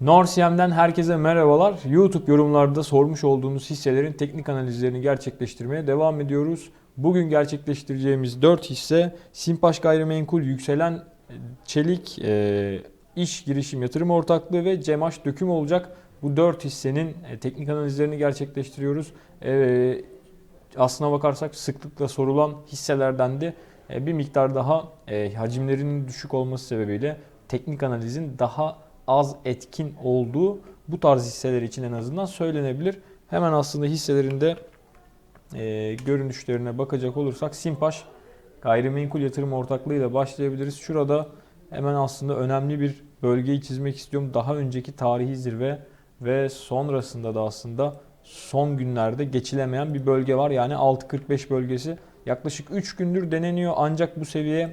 Norsiyem'den herkese merhabalar. YouTube yorumlarda sormuş olduğunuz hisselerin teknik analizlerini gerçekleştirmeye devam ediyoruz. Bugün gerçekleştireceğimiz 4 hisse Simpaş Gayrimenkul Yükselen e, Çelik e, İş Girişim Yatırım Ortaklığı ve Cemaş Döküm olacak. Bu 4 hissenin e, teknik analizlerini gerçekleştiriyoruz. E, aslına bakarsak sıklıkla sorulan hisselerden de e, bir miktar daha e, hacimlerinin düşük olması sebebiyle teknik analizin daha az etkin olduğu bu tarz hisseler için en azından söylenebilir. Hemen aslında hisselerinde e, görünüşlerine bakacak olursak Simpaş gayrimenkul yatırım ortaklığı ile başlayabiliriz. Şurada hemen aslında önemli bir bölgeyi çizmek istiyorum. Daha önceki tarihi zirve ve sonrasında da aslında son günlerde geçilemeyen bir bölge var. Yani 6.45 bölgesi yaklaşık 3 gündür deneniyor ancak bu seviye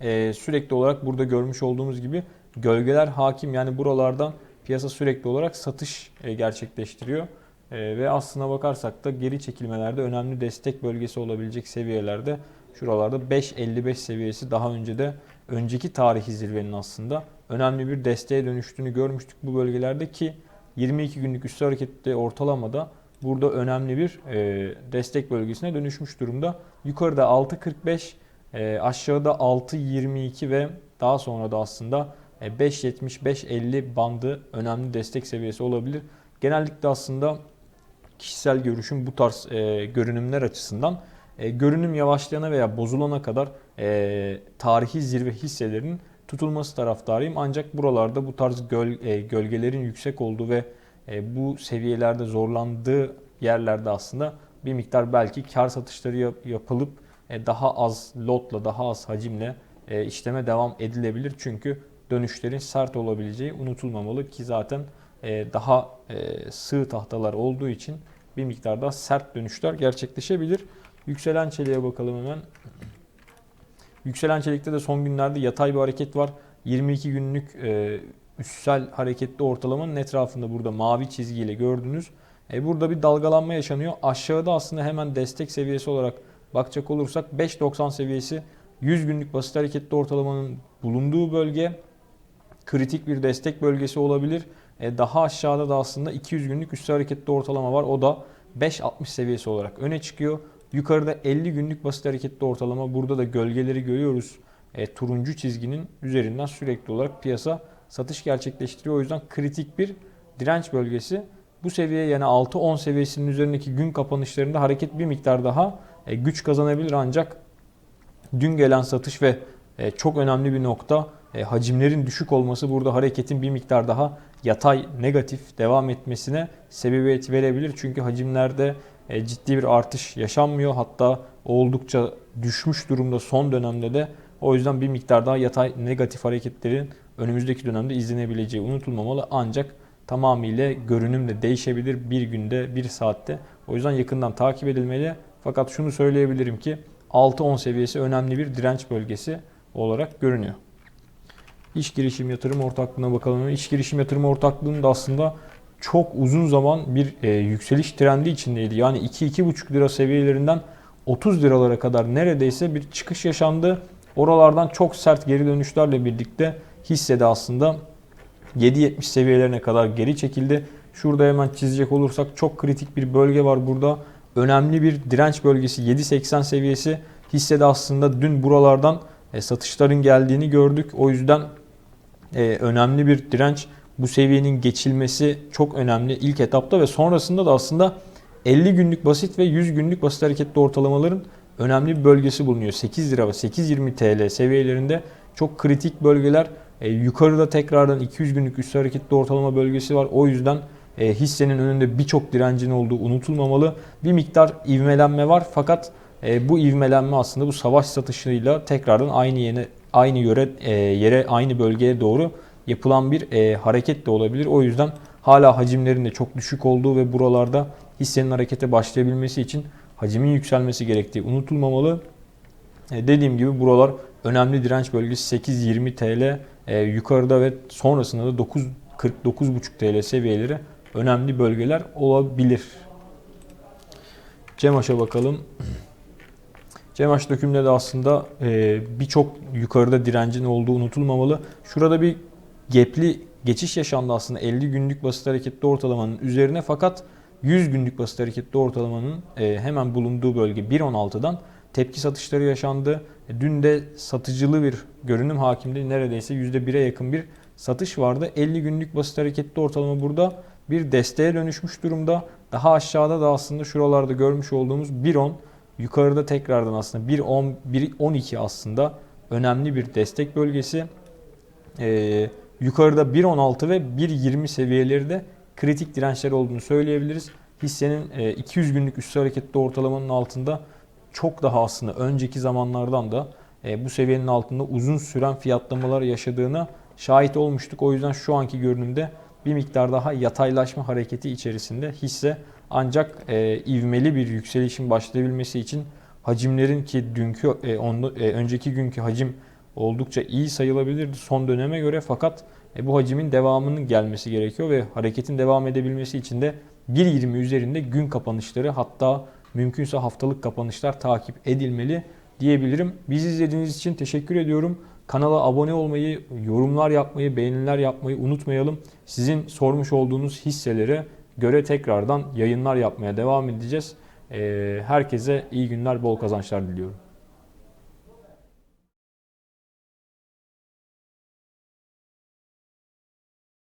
e, sürekli olarak burada görmüş olduğumuz gibi gölgeler hakim. Yani buralardan piyasa sürekli olarak satış e, gerçekleştiriyor. E, ve aslına bakarsak da geri çekilmelerde önemli destek bölgesi olabilecek seviyelerde şuralarda 5.55 seviyesi daha önce de önceki tarihi zirvenin aslında önemli bir desteğe dönüştüğünü görmüştük bu bölgelerde ki 22 günlük üstü harekette ortalamada burada önemli bir e, destek bölgesine dönüşmüş durumda. Yukarıda 6.45 e, aşağıda 6.22 ve daha sonra da aslında 5.70-5.50 bandı önemli destek seviyesi olabilir. Genellikle aslında kişisel görüşüm bu tarz e, görünümler açısından e, görünüm yavaşlayana veya bozulana kadar e, tarihi zirve hisselerinin tutulması taraftarıyım. Ancak buralarda bu tarz göl, e, gölgelerin yüksek olduğu ve e, bu seviyelerde zorlandığı yerlerde aslında bir miktar belki kar satışları yap, yapılıp e, daha az lotla, daha az hacimle e, işleme devam edilebilir. Çünkü dönüşlerin sert olabileceği unutulmamalı ki zaten e, daha e, sığ tahtalar olduğu için bir miktar daha sert dönüşler gerçekleşebilir. Yükselen çeliğe bakalım hemen. Yükselen çelikte de son günlerde yatay bir hareket var. 22 günlük e, üstsel hareketli ortalamanın etrafında burada mavi çizgiyle gördünüz. E, burada bir dalgalanma yaşanıyor. Aşağıda aslında hemen destek seviyesi olarak bakacak olursak 5.90 seviyesi 100 günlük basit hareketli ortalamanın bulunduğu bölge kritik bir destek bölgesi olabilir. E, daha aşağıda da aslında 200 günlük üstü hareketli ortalama var. O da 5.60 seviyesi olarak öne çıkıyor. Yukarıda 50 günlük basit hareketli ortalama. Burada da gölgeleri görüyoruz. E, turuncu çizginin üzerinden sürekli olarak piyasa satış gerçekleştiriyor. O yüzden kritik bir direnç bölgesi. Bu seviye yani 6-10 seviyesinin üzerindeki gün kapanışlarında hareket bir miktar daha e, güç kazanabilir ancak dün gelen satış ve e, çok önemli bir nokta e, hacimlerin düşük olması burada hareketin bir miktar daha yatay negatif devam etmesine sebebiyet verebilir. Çünkü hacimlerde e, ciddi bir artış yaşanmıyor. Hatta oldukça düşmüş durumda son dönemde de. O yüzden bir miktar daha yatay negatif hareketlerin önümüzdeki dönemde izlenebileceği unutulmamalı. Ancak tamamıyla görünüm de değişebilir bir günde, bir saatte. O yüzden yakından takip edilmeli. Fakat şunu söyleyebilirim ki 6-10 seviyesi önemli bir direnç bölgesi olarak görünüyor. İş girişim yatırım ortaklığına bakalım. İş girişim yatırım ortaklığının da aslında çok uzun zaman bir e, yükseliş trendi içindeydi. Yani 2-2,5 lira seviyelerinden 30 liralara kadar neredeyse bir çıkış yaşandı. Oralardan çok sert geri dönüşlerle birlikte hissede aslında 7.70 seviyelerine kadar geri çekildi. Şurada hemen çizecek olursak çok kritik bir bölge var burada. Önemli bir direnç bölgesi 7.80 seviyesi. Hissede aslında dün buralardan e, satışların geldiğini gördük. O yüzden e, önemli bir direnç. Bu seviyenin geçilmesi çok önemli ilk etapta ve sonrasında da aslında 50 günlük basit ve 100 günlük basit hareketli ortalamaların önemli bir bölgesi bulunuyor. 8 lira ve 8.20 TL seviyelerinde çok kritik bölgeler. E, yukarıda tekrardan 200 günlük üstü hareketli ortalama bölgesi var. O yüzden e, hissenin önünde birçok direncin olduğu unutulmamalı. Bir miktar ivmelenme var fakat e, bu ivmelenme aslında bu savaş satışıyla tekrardan aynı yere aynı yere e, yere aynı bölgeye doğru yapılan bir e, hareket de olabilir. O yüzden hala hacimlerin de çok düşük olduğu ve buralarda hissenin harekete başlayabilmesi için hacimin yükselmesi gerektiği unutulmamalı. E, dediğim gibi buralar önemli direnç bölgesi 8.20 TL e, yukarıda ve sonrasında da 9.49.5 TL seviyeleri önemli bölgeler olabilir. Cemaş'a bakalım. Cemaş dökümde de aslında e, birçok yukarıda direncin olduğu unutulmamalı. Şurada bir gepli geçiş yaşandı aslında 50 günlük basit hareketli ortalamanın üzerine fakat 100 günlük basit hareketli ortalamanın e, hemen bulunduğu bölge 1.16'dan tepki satışları yaşandı. E, Dün de satıcılı bir görünüm hakimdi. Neredeyse %1'e yakın bir satış vardı. 50 günlük basit hareketli ortalama burada bir desteğe dönüşmüş durumda. Daha aşağıda da aslında şuralarda görmüş olduğumuz 1.10 yukarıda tekrardan aslında 1.10 1.12 aslında önemli bir destek bölgesi. Ee, yukarıda 1.16 ve 1.20 seviyeleri de kritik dirençler olduğunu söyleyebiliriz. Hissenin e, 200 günlük üstü hareketli ortalamanın altında çok daha aslında önceki zamanlardan da e, bu seviyenin altında uzun süren fiyatlamalar yaşadığına şahit olmuştuk. O yüzden şu anki görünümde bir miktar daha yataylaşma hareketi içerisinde hisse ancak e, ivmeli bir yükselişin başlayabilmesi için hacimlerin ki dünkü e, onlu- e, önceki günkü hacim oldukça iyi sayılabilirdi son döneme göre fakat e, bu hacimin devamının gelmesi gerekiyor ve hareketin devam edebilmesi için de 1.20 üzerinde gün kapanışları hatta mümkünse haftalık kapanışlar takip edilmeli diyebilirim. Bizi izlediğiniz için teşekkür ediyorum. Kanala abone olmayı, yorumlar yapmayı, beğeniler yapmayı unutmayalım. Sizin sormuş olduğunuz hisselere göre tekrardan yayınlar yapmaya devam edeceğiz. Ee, Herkese iyi günler, bol kazançlar diliyorum.